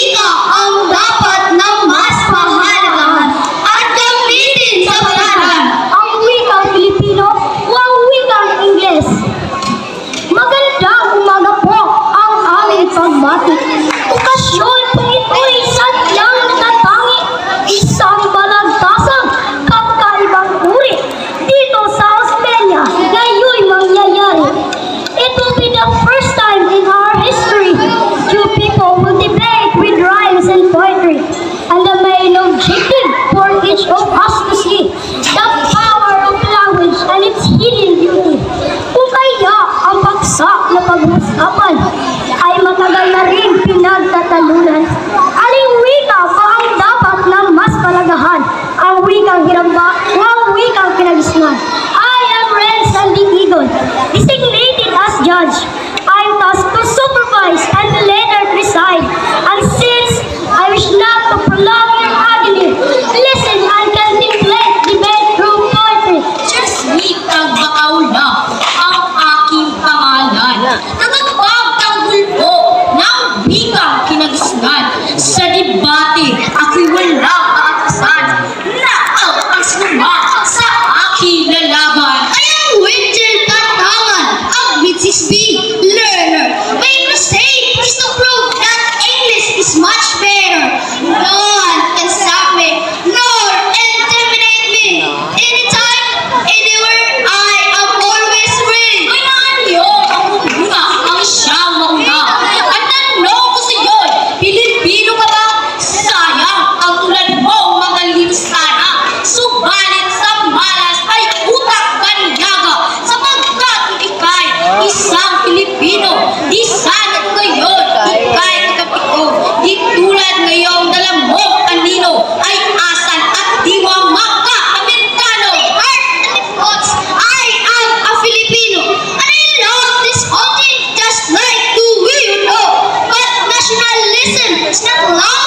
いい。Apat, ay matagal na rin pinagtatalunan Fatih isang Pilipino. Di sanat ngayon, di kahit kapikom, di tulad ngayong dalamong kanino, ay asan at diwa maka Amerikano. Heart and thoughts, I am a Filipino, and I love this country just like the way you know. But nationalism is not love.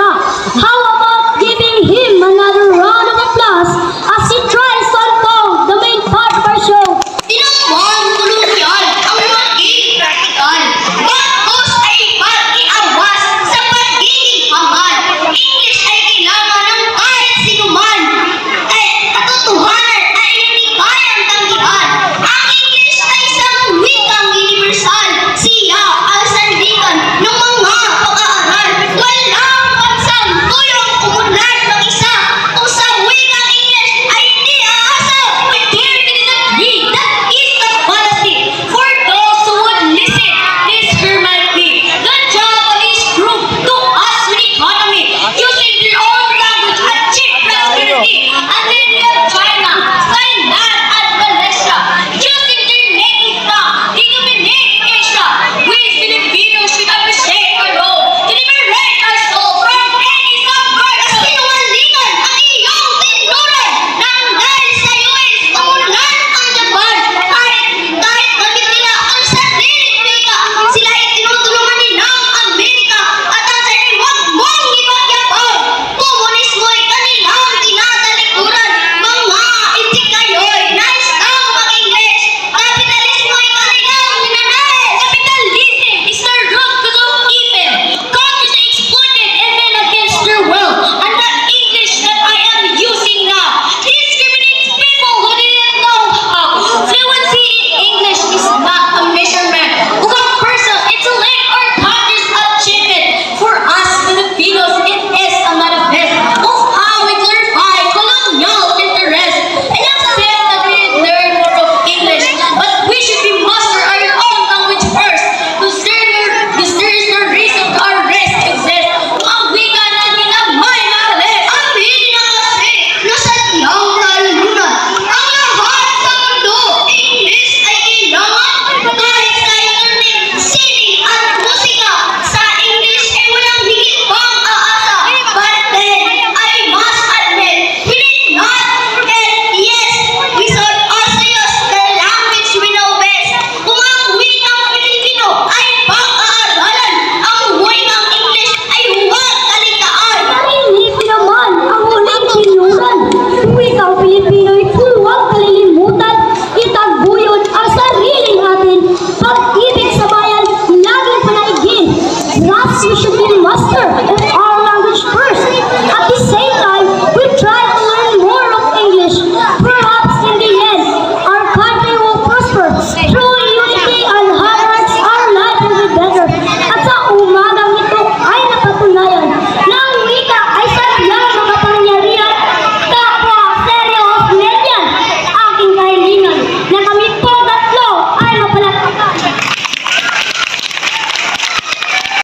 上